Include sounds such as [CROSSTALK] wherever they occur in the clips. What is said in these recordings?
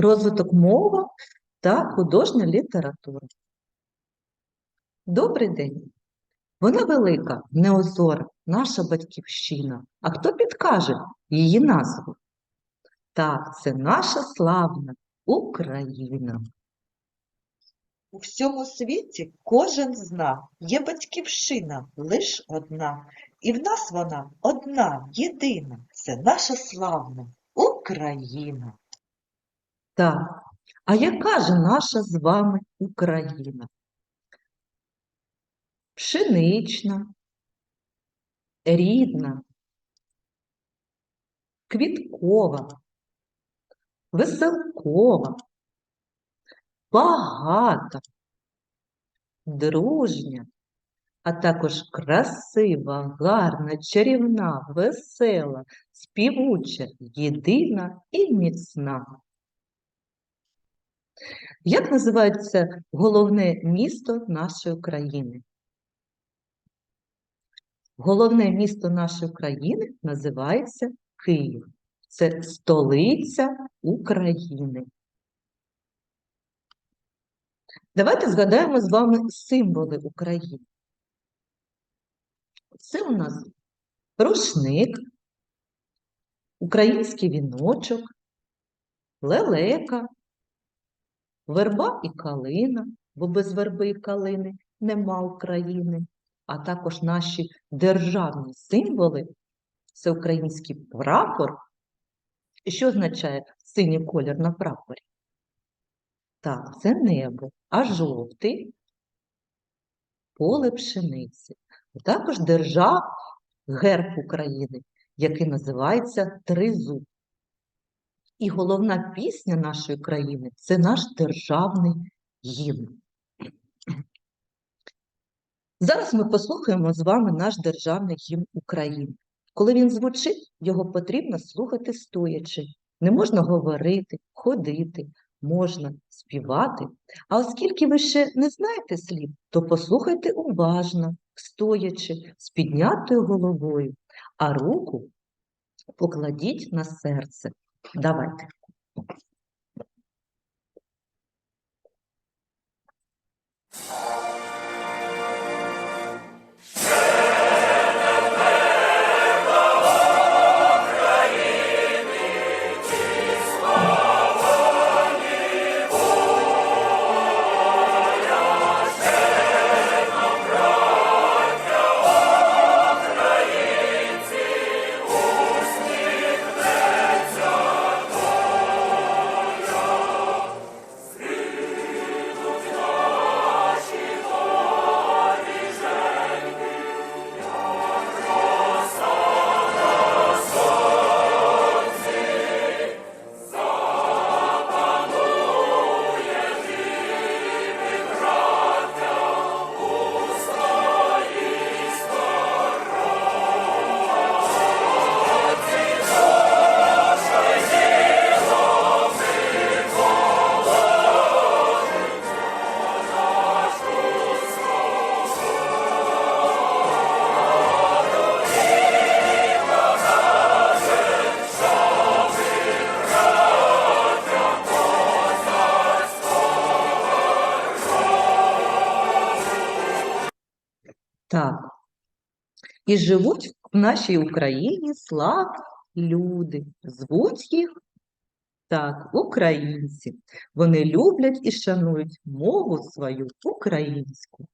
розвиток мови та художня література. Добрий день! Вона велика, неозора, наша батьківщина. А хто підкаже її назву? Так, це наша славна Україна. У всьому світі кожен зна, є батьківщина лиш одна, і в нас вона одна, єдина, це наша славна Україна. Так, а яка ж наша з вами Україна? Пшенична, рідна, квіткова, веселкова, багата, дружня, а також красива, гарна, чарівна, весела, співуча, єдина і міцна. Як називається головне місто нашої країни? Головне місто нашої країни називається Київ. Це столиця України. Давайте згадаємо з вами символи України. Це у нас рушник, український віночок, лелека, верба і калина, бо без верби і калини нема України, а також наші державні символи це український прапор. Що означає синій колір на прапорі? Так, це небо, а жовтий поле пшениці. Також держав герб України, який називається Тризуб. І головна пісня нашої країни це наш державний гімн. Зараз ми послухаємо з вами наш державний гімн України. Коли він звучить, його потрібно слухати стоячи. Не можна говорити, ходити, можна співати. А оскільки ви ще не знаєте слів, то послухайте уважно, стоячи, з піднятою головою, а руку покладіть на серце. Давайте. Так. І живуть в нашій Україні слав люди. Звуть їх так, українці. Вони люблять і шанують мову свою українську.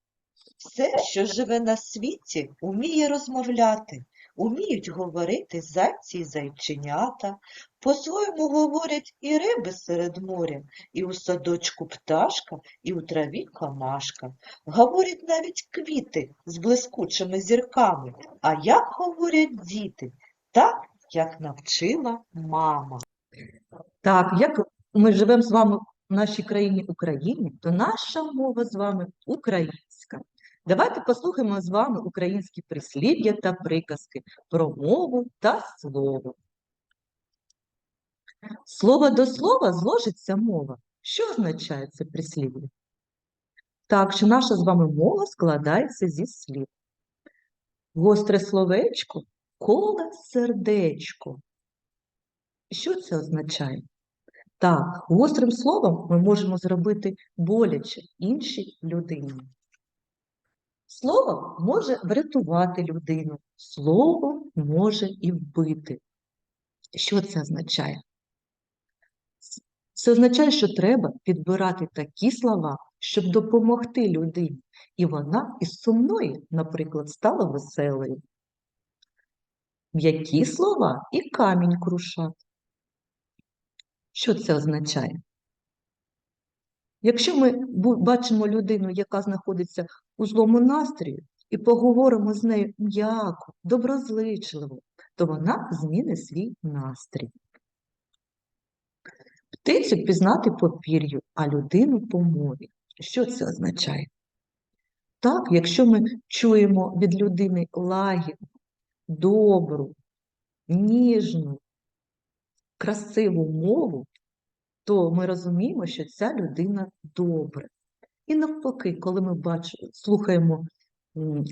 Все, що живе на світі, уміє розмовляти, уміють говорити зайці й зайченята, по-своєму говорять і риби серед моря, і у садочку пташка, і у траві камашка. Говорять навіть квіти з блискучими зірками. А як говорять діти? Так, як навчила мама. Так, як ми живемо з вами в нашій країні Україні, то наша мова з вами українська. Давайте послухаємо з вами українські прислів'я та приказки про мову та слово. Слово до слова зложиться мова. Що означає це прислів'я? Так, що наша з вами мова складається зі слів. Гостре словечко, коле сердечко. Що це означає? Так, гострим словом ми можемо зробити боляче іншій людині. Слово може врятувати людину, слово може і вбити. Що це означає? Це означає, що треба підбирати такі слова, щоб допомогти людині, і вона із сумної, наприклад, стала веселою. М'які слова і камінь крушать. Що це означає? Якщо ми бачимо людину, яка знаходиться у злому настрої, і поговоримо з нею м'яко, доброзичливо, то вона змінить свій настрій. Птицю пізнати по пір'ю, а людину по мові. Що це означає? Так, якщо ми чуємо від людини лагідну, добру, ніжну, красиву мову, то ми розуміємо, що ця людина добра. І навпаки, коли ми бачимо, слухаємо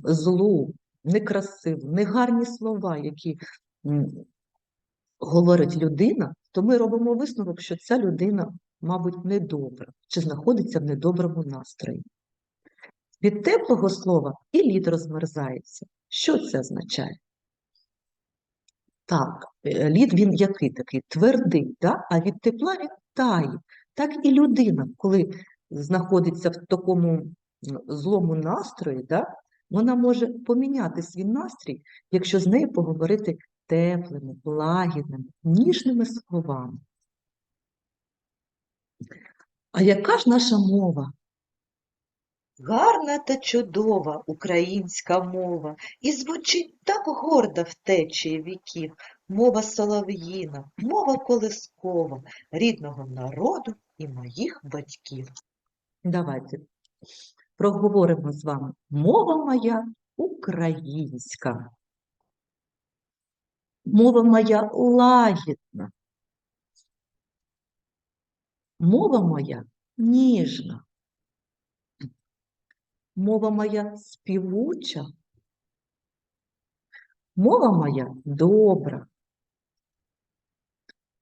злу, некрасиву, негарні слова, які говорить людина, то ми робимо висновок, що ця людина, мабуть, недобра, чи знаходиться в недоброму настрої. Від теплого слова і лід розмерзається. Що це означає? Так, е, лід він який такий? Твердий, да? а від тепла він тає. Так і людина, коли знаходиться в такому злому настрої, да? вона може поміняти свій настрій, якщо з нею поговорити теплими, лагідними, ніжними словами. А яка ж наша мова? Гарна та чудова українська мова, і звучить так гордо в течії віків. Мова солов'їна, мова колискова, рідного народу і моїх батьків. Давайте проговоримо з вами. Мова моя українська. Мова моя лагідна. Мова моя ніжна. Мова моя співуча. Мова моя добра.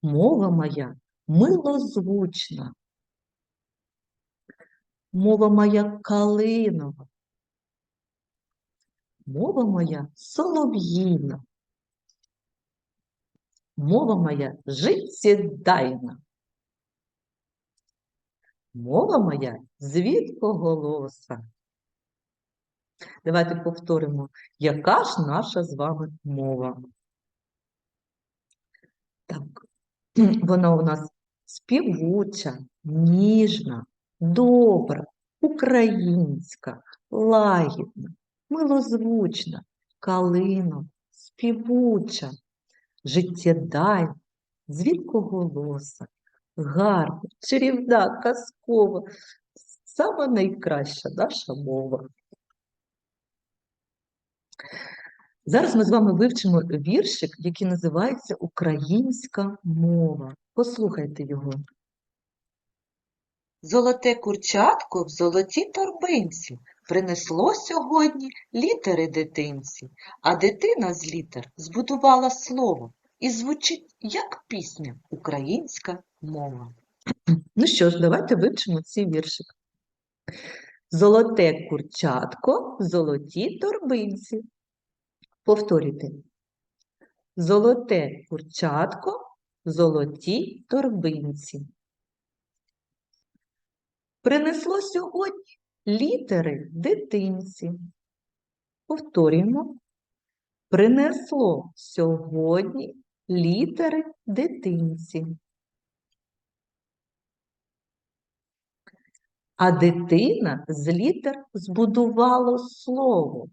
Мова моя милозвучна. Мова моя калинова. Мова моя солов'їна. Мова моя життєдайна. Мова моя звідкоголоса. Давайте повторимо, яка ж наша з вами мова. Так, [CLEARS THROAT] вона у нас співуча, ніжна, добра, українська, лагідна, милозвучна, калинова, співуча, життєдайна, звідкоголоса, гарна, чарівна, казкова, сама найкраща наша мова. Зараз ми з вами вивчимо віршик, який називається Українська мова. Послухайте його. Золоте курчатко в золотій торбинці принесло сьогодні літери дитинці, а дитина з літер збудувала слово і звучить як пісня українська мова. Ну що ж, давайте вивчимо цей віршик. Золоте курчатко в золотій торбинці. Повторюйте. Золоте курчатко в золотій торбинці. Принесло сьогодні літери дитинці. Повторюємо. Принесло сьогодні літери дитинці. А дитина з літер збудувало слово.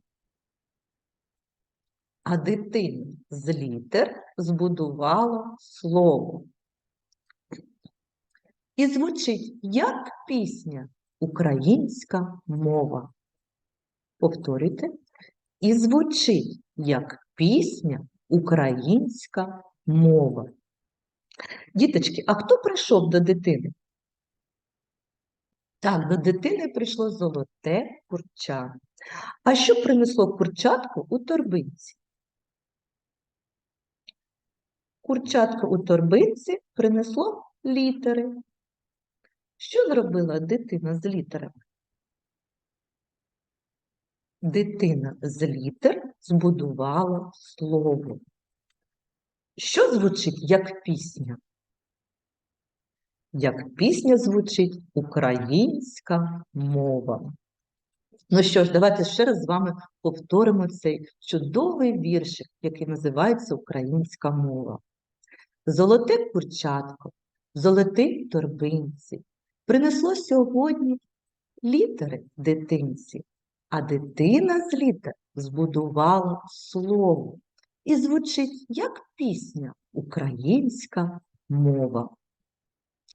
А дитина з літер збудувало слово. І звучить як пісня українська мова. Повторюйте. І звучить як пісня українська мова. Діточки, а хто прийшов до дитини? Так, до дитини прийшло золоте курча. А що принесло курчатку у торбинці? Курчатко у торбинці принесло літери. Що зробила дитина з літерами? Дитина з літер збудувала слово. Що звучить як пісня? Як пісня звучить українська мова. Ну що ж, давайте ще раз з вами повторимо цей чудовий віршик, який називається Українська мова. Золоте курчатко, золотий торбинці, принесло сьогодні літери дитинці, а дитина з літер збудувала слово. І звучить як пісня українська мова.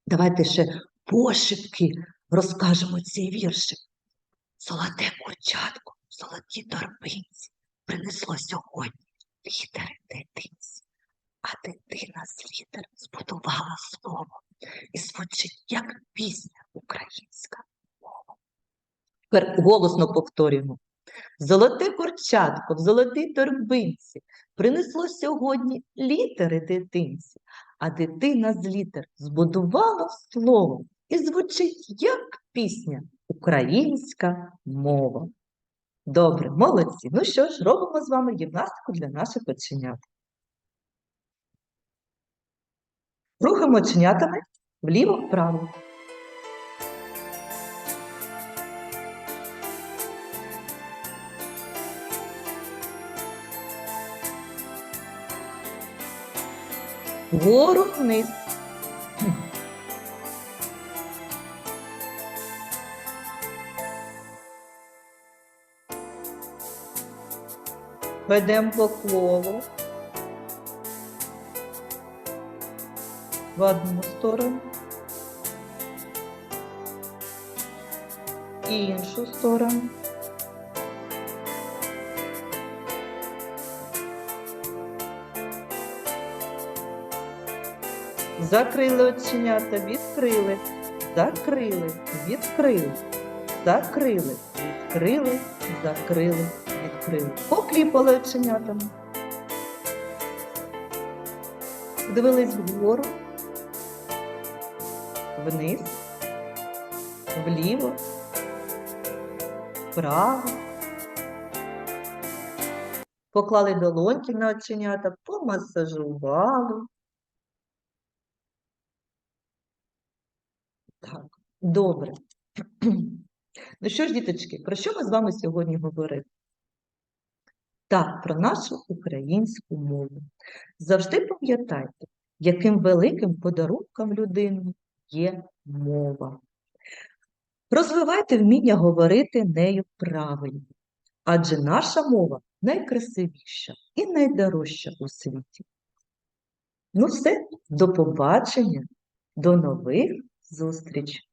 Давайте ще пошепки розкажемо цей віршик. Золоте курчатко, золоті торбинці принесло сьогодні літери дитинці, а дитина з літер збудувала слово і звучить як пісня українська мова. Тепер голосно повторюємо. Золоте курчатко в золотій торбинці принесло сьогодні літери дитинці, а дитина з літер збудувала слово і звучить як пісня українська мова. Добре, молодці. Ну що ж, робимо з вами гімнастику для наших оченят. Рухаємо оченятами вліво-вправо. Вгору вниз. Ведемо по колу. В одну сторону. і Іншу сторону. Закрили оченята, відкрили, закрили, відкрили, закрили, відкрили, закрили, відкрили. Покліпали оченятами. Дивились вгору, вниз, вліво, вправо. Поклали долоньки на оченята, помасажували. Так, добре. Ну що ж, діточки, про що ми з вами сьогодні говорили? Так, про нашу українську мову. Завжди пам'ятайте, яким великим подарунком людини є мова. Розвивайте вміння говорити нею правильно, адже наша мова найкрасивіша і найдорожча у світі. Ну все, до побачення, до нових зустрічей!